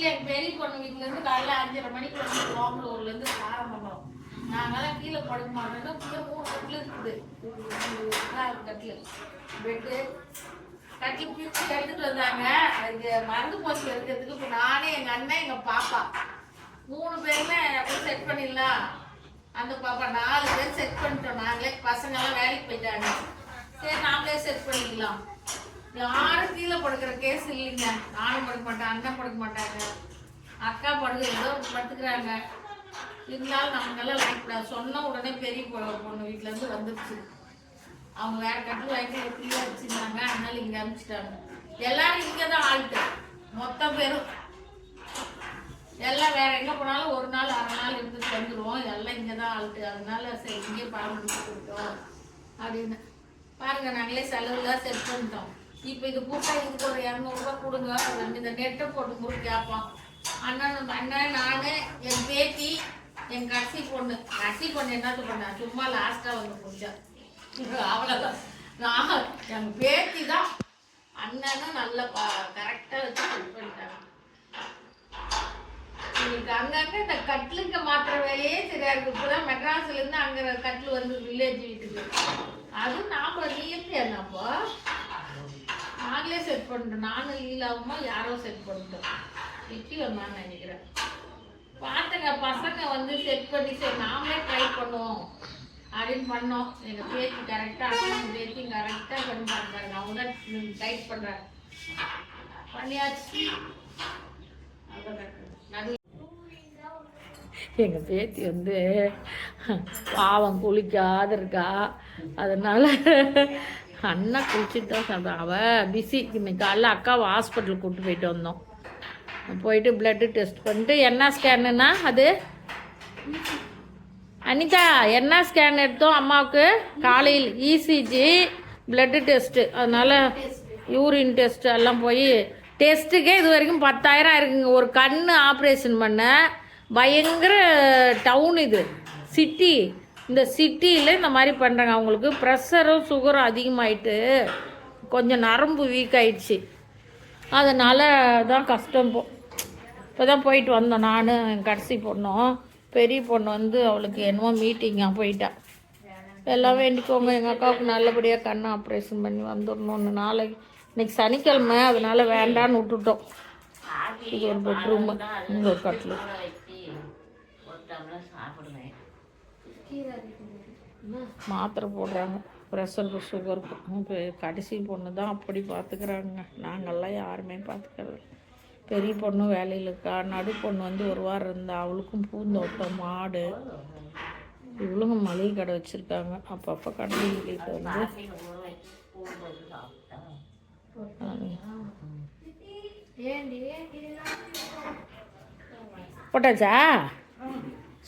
கட்டில் எங்கள் பெரிய பொண்ணு வீட்டிலேருந்து காலையில் அஞ்சரை மணிக்கு வந்து ஓமலூர்லேருந்து ஆரம்பம் நாங்கெல்லாம் கீழே படுக்க மாட்டோம்னா கீழே மூணு கட்டில் இருக்குது. நாலு கட்டில். பெட்டு கட்டில் பிரிச்சு எடுத்துட்டு வந்தாங்க. அது மருந்து போச்சு எடுக்கிறதுக்கு. இப்போ நானே எங்கள் அண்ணன் எங்கள் பாப்பா. மூணு பேருமே அப்படியே செட் பண்ணிடலாம். அந்த பாப்பா நாலு பேர் செட் பண்ணிட்டோம். நாங்களே பசங்கெல்லாம் வேலைக்கு போயிட்டாங்க. சரி நாமளே செட் பண்ணிக்கலாம். யாரும் கீழே படுக்கிற கேஸ் இல்லைங்க. நானும் படுக்க மாட்டேன் அண்ணன் படுக்க மாட்டாங்க அக்கா படுக்க ஏதோ படுத்துக்கிறாங்க. இருந்தாலும் நமக்கெல்லாம் லைக் சொன்ன உடனே பெரிய பொண்ணு வீட்டிலேருந்து வந்துருச்சு. அவங்க வேற கட்டில் வாங்கி ஃப்ரீயாக வச்சுருந்தாங்க. அதனால இங்கே அனுப்பிச்சிட்டாங்க. எல்லாரும் இங்கே தான் ஆள்ட்டு. மொத்த பேரும். எல்லாம் வேற எங்கே போனாலும் ஒரு நாள் அரை நாள் இருந்துட்டு வந்துடுவோம் எல்லாம் இங்கே தான் ஆள்ட்டு. அதனால சரி இங்கே பணம் முடிச்சு கொடுத்தோம் அப்படின்னு. பாருங்க நாங்களே செலவுலாம் செட் பண்ணிட்டோம். இப்போ இது போட்டா இதுக்கு ஒரு இரநூறுபா கொடுங்க. இந்த நெட்டை போட்டு முறுக்கு கேட்பான் அண்ணன் அண்ணன் நான் என் பேத்தி என் கடைசி பொண்ணு. கடைசி பொண்ணு என்னது பண்ணா? சும்மா லாஸ்ட்டாக வந்து முடிச்சா அவ்வளோதான் நான் எங்கள் பேத்தி தான் அண்ணனும் நல்ல கரெக்டாக வச்சு ஹெல்ப் பண்ணிட்டாங்க. எங்களுக்கு அங்கங்க இந்த கட்லுங்க மாத்திர வேலையே சரியா இருக்கு இப்பதான் மெட்ராஸ்ல இருந்து அங்க கட்லு வந்து வில்லேஜ் வீட்டுக்கு. அதுவும் நாம நீ எப்படி அப்போ செட் பண்ணிட்டோம். நானும் லீலாவுமா யாரோ செட் பண்ணிட்டோம். விக்கி வந்தான்னு நினைக்கிறேன். பார்த்துங்க பசங்க வந்து செட் பண்ணி சரி நாமளே ட்ரை பண்ணுவோம். அப்படின்னு பண்ணோம். எங்கள் பேத்தி கரெக்டாக அண்ணன் பேத்தி கரெக்டாக பண்ணி பண்ணுறாங்க அவங்க தான் டைட் பண்றாங்க பண்ணியாச்சு. நடு எங்கள் பேத்தி வந்து பாவம் குளிக்காது இருக்கா. அதனால அண்ணா குளிச்சுட்டு தான் சாப்பிட்டான். அவள் பிஸி இன்னைக்கு காலைல அக்காவை ஹாஸ்பிட்டல் கூப்பிட்டு போயிட்டு வந்தோம். போயிட்டு பிளட்டு டெஸ்ட் பண்ணிட்டு என்ன ஸ்கேனுன்னா அது? அனிதா என்ன ஸ்கேன் எடுத்தோம் அம்மாவுக்கு. காலையில் இசிஜி பிளட்டு டெஸ்ட்டு அதனால் யூரின் டெஸ்ட் எல்லாம் போய் டெஸ்ட்டுக்கே இது வரைக்கும் பத்தாயிரம் இருக்குங்க. ஒரு கண் ஆப்ரேஷன் பண்ண. பயங்கர டவுன் இது. சிட்டி இந்த சிட்டியில் இந்த மாதிரி பண்ணுறாங்க அவங்களுக்கு ப்ரெஷரும் சுகரும் அதிகமாயிட்டு கொஞ்சம் நரம்பு வீக் ஆயிடுச்சு. அதனால் தான் கஷ்டம் போ. இப்போ தான் போயிட்டு வந்தோம். நான் என் கடைசி பொண்ணும் பெரிய பொண்ணு வந்து அவளுக்கு என்னமோ மீட்டிங்காக போயிட்டான் எல்லாம் வேண்டிக்கோங்க. எங்கள் அக்காவுக்கு நல்லபடியாக கண் ஆப்ரேஷன் பண்ணி வந்துடணும்னு நாளைக்கு இன்னைக்கு சனிக்கிழமை. அதனால் வேண்டான்னு விட்டுட்டோம். இது ஒரு பெட்ரூமு இங்கே ஒரு கட்டில். மாத்திரை போடுறாங்க. ப்ரெஷருக்கு சுகருக்கு இப்போ கடைசி பொண்ணு தான் அப்படி பார்த்துக்கிறாங்க நாங்கள்லாம் யாருமே பார்த்துக்கிறது. பெரிய பொண்ணு வேலையில் இருக்கா? நடு பொண்ணு வந்து ஒரு வாரம் இருந்தா அவளுக்கும் பூந்தோட்டம் மாடு. இவளுங்க மளிகை கடை வச்சுருக்காங்க. அப்பப்போ கடையிட்டு வந்து போட்டாச்சா?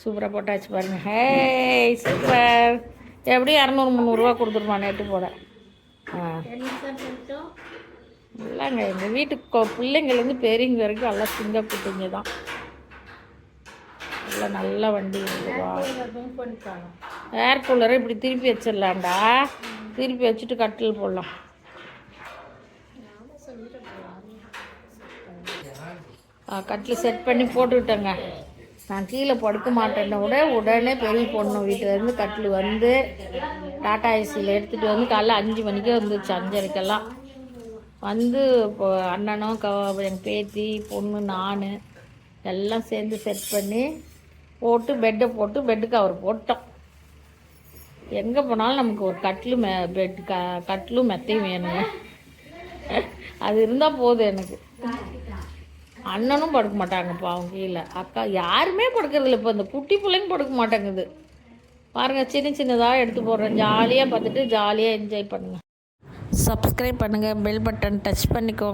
சூப்பராக போட்டாச்சு பாருங்க. ஹே சூப்பர் எப்படி இரநூறு முந்நூறுரூவா கொடுத்துருமா நேற்று போட. ஆ. இல்லைங்க எங்கள் வீட்டுக்கு பிள்ளைங்கள்லேருந்து பெரியவங்க வரைக்கும் எல்லாம் சிங்க குட்டிங்க தான். எல்லாம் நல்ல வண்டி. இருக்குவா ஏர் கூலரை இப்படி திருப்பி வச்சிடலாம்டா. திருப்பி வச்சுட்டு கட்டில் போடலாம். ஆ, கட்டில் செட் பண்ணி போட்டுக்கிட்டேங்க நான் கீழே படுக்க மாட்டேன்ன கூட உடனே பெரிய பொண்ணு வீட்டிலேருந்து கட்டில் வந்து டாட்டா ஏசியில் எடுத்துகிட்டு வந்து காலைல அஞ்சு மணிக்கே வந்துச்சு அஞ்சரைக்கெல்லாம். வந்து இப்போ அண்ணனும் க என் பேத்தி பொண்ணு நான் எல்லாம் சேர்ந்து செட் பண்ணி போட்டு பெட்டை போட்டு பெட்டு கவர் போட்டோம். எங்கே போனாலும் நமக்கு ஒரு கட்டில் மெ பெட் க கட்டிலும் மெத்தையும் வேணுங்க. அது இருந்தால் போதும் எனக்கு. அண்ணனும் படுக்க மாட்டாங்கப்பா அவங்க கீழே. அக்கா யாருமே படுக்கிறதில்ல இப்போ. இந்த குட்டி பிள்ளைங்க படுக்க மாட்டேங்குது. பாருங்கள் சின்ன சின்னதாக எடுத்து போடுறேன். ஜாலியாக பார்த்துட்டு ஜாலியாக என்ஜாய் பண்ணுங்கள் சப்ஸ்கிரைப் பண்ணுங்கள் பெல் பட்டன் டச் பண்ணிக்கோங்க.